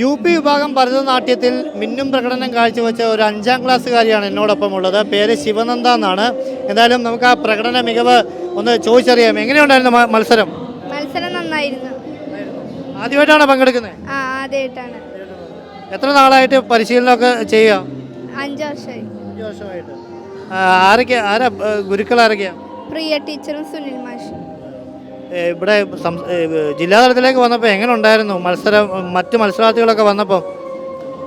U P വിഭാഗം ഭരതനാട്യത്തിൽ മിന്നും പ്രകടനം കാഴ്ചവെച്ച ഒരു അഞ്ചാം ക്ലാസ്സുകാരിയാണ് എന്നോടൊപ്പം ഉള്ളത്. പേര് ശിവനന്ദ എന്നാണ്. എന്തായാലും നമുക്ക് ആ പ്രകടന മികവ് ഒന്ന് ചോദിച്ചറിയാം. എങ്ങനെയുണ്ടായിരുന്നു മത്സരം? മത്സരം നന്നായിരുന്നു. ആദ്യമായിട്ടാണ് പങ്കെടുക്കുന്നത്? ആദ്യമായിട്ടാണ്. എത്ര നാളായിട്ട് പരിശീലനമൊക്കെ ചെയ്യുക? അഞ്ച് വർഷമായി. അഞ്ച് വർഷമായിട്ട്. ആരൊക്കെയാ? ആരാ? ഗുരുക്കൾ ആരൊക്കെയാ? പ്രിയ ടീച്ചറും സുനിൽ മാഷും. ഇവിടെ ജില്ലാതലത്തിലേക്ക് വന്നപ്പോൾ എങ്ങനെ ഉണ്ടായിരുന്നു മത്സരം മറ്റ് മത്സരാർത്ഥികളൊക്കെ വന്നപ്പോൾ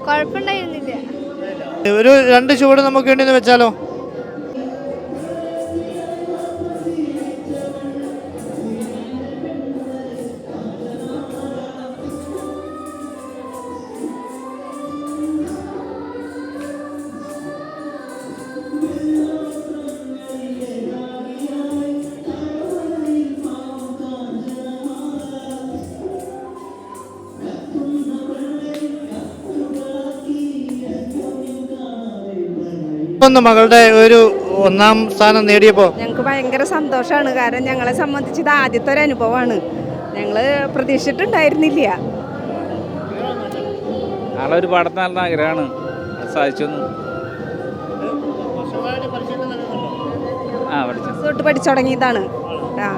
കുഴപ്പമുണ്ടായിരുന്നില്ല. ഒരു രണ്ട് ചുവട് നമുക്ക് വേണ്ടി വെച്ചാലോ? ഒന്ന് മകളുടെ ഒരു ഒന്നാം സ്ഥാനം നേടിയപ്പോൾ ഞങ്ങൾക്ക് ഭയങ്കര സന്തോഷമാണ് കാരണം ഞങ്ങളെ സംബന്ധിച്ച് ഇത് ആദ്യത്തെ ഒരു അനുഭവമാണ്. ഞങ്ങൾ പ്രതീക്ഷിച്ചിട്ടുണ്ടായിരുന്നില്ല. നാളെ ഒരു പാടത്ത് നല്ല ആഗ്രഹമാണ്. സാധിച്ചു. ആ പഠിച്ചു. തൊട്ട് പഠിച്ചു തുടങ്ങിയതാണ്. ആ.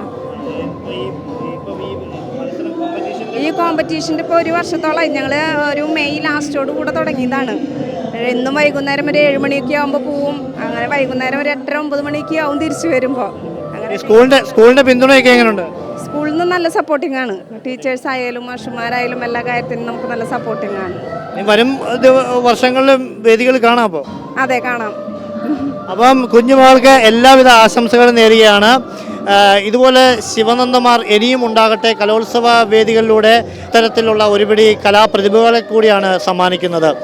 ഈ കോമ്പറ്റീഷന്റെ ഇപ്പോൾ ഒരു വർഷത്തോളമായി ഞങ്ങൾ ഒരു മെയ് ലാസ്റ്റോട് കൂടെ തുടങ്ങിയതാണ്. എന്നും വൈകുന്നേരം ഒരു ഏഴ് മണിയൊക്കെ ആകുമ്പോൾ പോവും. അങ്ങനെ വൈകുന്നേരം ഒരു എട്ടര ഒമ്പത് മണിയൊക്കെ ആവും തിരിച്ചു വരുമ്പോൾ അങ്ങനെ സ്കൂളിന്റെ സ്കൂളിന്റെ പിന്തുണയൊക്കെ എങ്ങനെയുണ്ട് സ്കൂളിൽ നിന്ന് നല്ല സപ്പോർട്ടിംഗ് ആണ്. ടീച്ചേഴ്സ് ആയാലും മാഷുമാരായാലും എല്ലാ കാര്യത്തിനും നമുക്ക് നല്ല സപ്പോർട്ടിംഗ് ആണ്. വരും വർഷങ്ങളിലും വേദികൾ കാണാം അപ്പോൾ അതെ കാണാം. അപ്പം കുഞ്ഞുമകൾക്ക് എല്ലാവിധ ആശംസകളും നേരുകയാണ്. ഇതുപോലെ ശിവനന്ദമാർ ഇനിയും ഉണ്ടാകട്ടെ കലോത്സവ വേദികളിലൂടെ ഇത്തരത്തിലുള്ള ഒരുപിടി കലാപ്രതിഭകളെ കൂടിയാണ് സമ്മാനിക്കുന്നത്.